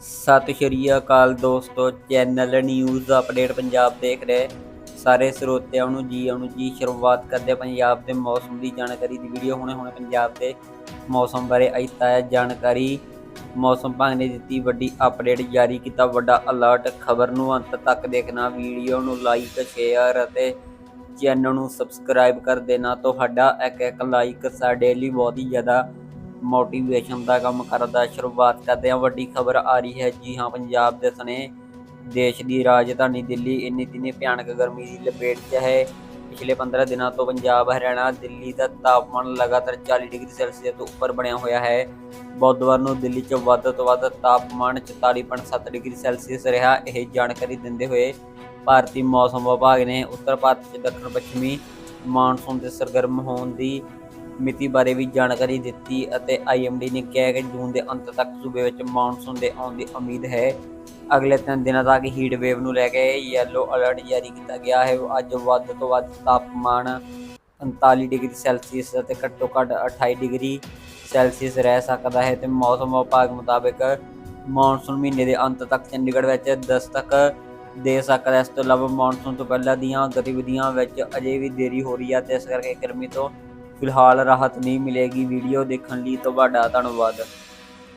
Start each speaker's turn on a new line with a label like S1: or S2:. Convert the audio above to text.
S1: ਸਤਿ ਸ਼੍ਰੀ ਅਕਾਲ ਦੋਸਤੋ, channel news update Punjab ਦੇਖ ਰਹੇ। ਸਾਰੇ ਸਰੋਤਿਆਂ ਨੂੰ ਜੀ ਆਉਣ ਜੀ, ਸ਼ੁਰੂਆਤ ਕਰਦੇ ਪੰਜਾਬ ਦੇ ਮੌਸਮ ਦੀ ਜਾਣਕਾਰੀ ਦੀ ਵੀਡੀਓ। ਹੁਣੇ ਹੁਣੇ ਪੰਜਾਬ ਦੇ ਮੌਸਮ ਬਾਰੇ ਆਈ ਤਾਜ਼ਾ ਜਾਣਕਾਰੀ। ਮੌਸਮ ਵਿਭਾਗ ਨੇ ਦਿੱਤੀ ਵੱਡੀ ਅਪਡੇਟ, ਜਾਰੀ ਕੀਤਾ ਵੱਡਾ ਅਲਰਟ। ਖਬਰ ਨੂੰ ਅੰਤ ਤੱਕ ਦੇਖਣਾ, ਵੀਡੀਓ ਨੂੰ ਲਾਈਕ, ਸ਼ੇਅਰ ਅਤੇ ਚੈਨਲ ਨੂੰ ਸਬਸਕ੍ਰਾਈਬ ਕਰ ਦੇਣਾ। ਤੁਹਾਡਾ ਇੱਕ ਇੱਕ ਲਾਈਕ ਸਾਡੇ ਲਈ ਬਹੁਤ ਹੀ ਜ਼ਿਆਦਾ ਮੋਟੀਵੇਸ਼ਨ ਦਾ ਕੰਮ ਕਰਦਾ, ਸ਼ੁਰੂਆਤ ਕਰਦੇ ਹਾਂ, ਵੱਡੀ ਖਬਰ ਆ ਰਹੀ ਹੈ। ਜੀ ਹਾਂ, ਪੰਜਾਬ ਦੇ ਸਣੇ ਦੇਸ਼ ਦੀ ਰਾਜਧਾਨੀ ਦਿੱਲੀ ਇੰਨੀ ਦਿਨੀ ਭਿਆਨਕ ਗਰਮੀ ਦੀ ਲਪੇਟ 'ਚ ਹੈ। ਪਿਛਲੇ 15 ਦਿਨਾਂ ਤੋਂ ਪੰਜਾਬ, ਹਰਿਆਣਾ, ਦਿੱਲੀ ਦਾ ਤਾਪਮਾਨ ਲਗਾਤਾਰ 40 ਡਿਗਰੀ ਸੈਲਸੀਅਸ ਤੋਂ ਉੱਪਰ ਬਣਿਆ ਹੋਇਆ ਹੈ। ਬੁੱਧਵਾਰ ਨੂੰ ਦਿੱਲੀ 'ਚ ਵੱਧ ਤੋਂ ਵੱਧ ਤਾਪਮਾਨ 44.7 ਡਿਗਰੀ ਸੈਲਸੀਅਸ ਰਿਹਾ, ਇਹ ਜਾਣਕਾਰੀ ਦਿੰਦੇ ਹੋਏ ਭਾਰਤੀ ਮੌਸਮ ਵਿਭਾਗ ਨੇ ਉੱਤਰ ਭਾਰਤ 'ਚ ਦੱਖਣ ਪੱਛਮੀ ਮਾਨਸੂਨ ਦੇ ਸਰਗਰਮ ਹੋਣ ਦੀ ਮਿਤੀ ਬਾਰੇ ਵੀ ਜਾਣਕਾਰੀ ਦਿੱਤੀ ਅਤੇ ਆਈਐਮਡੀ ਨੇ ਕਿਹਾ ਕਿ ਜੂਨ ਦੇ ਅੰਤ ਤੱਕ ਸੂਬੇ ਵਿੱਚ ਮੌਨਸੂਨ ਦੇ ਆਉਣ ਦੀ ਉਮੀਦ ਹੈ ਅਗਲੇ ਤਿੰਨ ਦਿਨਾਂ ਤੱਕ ਹੀਟ ਵੇਵ ਨੂੰ ਲੈ ਕੇ ਯੈਲੋ ਅਲਰਟ ਜਾਰੀ ਕੀਤਾ ਗਿਆ ਹੈ ਅੱਜ ਵੱਧ ਤੋਂ ਵੱਧ ਤਾਪਮਾਨ 45 ਡਿਗਰੀ ਸੈਲਸੀਅਸ ਅਤੇ ਘੱਟੋ ਘੱਟ 28 ਡਿਗਰੀ ਸੈਲਸੀਅਸ ਰਹਿ ਸਕਦਾ ਹੈ ਤੇ ਮੌਸਮ ਵਿਭਾਗ ਮੁਤਾਬਕ ਮੌਨਸੂਨ ਮਹੀਨੇ ਦੇ ਅੰਤ ਤੱਕ ਚੰਡੀਗੜ੍ਹ ਵਿੱਚ ਦਸਤਕ ਦੇ ਸਕਦਾ ਹੈ। ਇਸ ਤੋਂ ਇਲਾਵਾ ਮੌਨਸੂਨ ਤੋਂ ਪਹਿਲਾਂ ਦੀਆਂ ਗਤੀਵਿਧੀਆਂ ਵਿੱਚ ਅਜੇ ਵੀ ਦੇਰੀ ਹੋ ਰਹੀ ਹੈ ਤੇ ਇਸ ਕਰਕੇ ਗਰਮੀ ਤੋਂ ਫਿਲਹਾਲ ਰਾਹਤ ਨਹੀਂ ਮਿਲੇਗੀ। ਵੀਡੀਓ ਦੇਖਣ ਲਈ ਤੁਹਾਡਾ ਧੰਨਵਾਦ।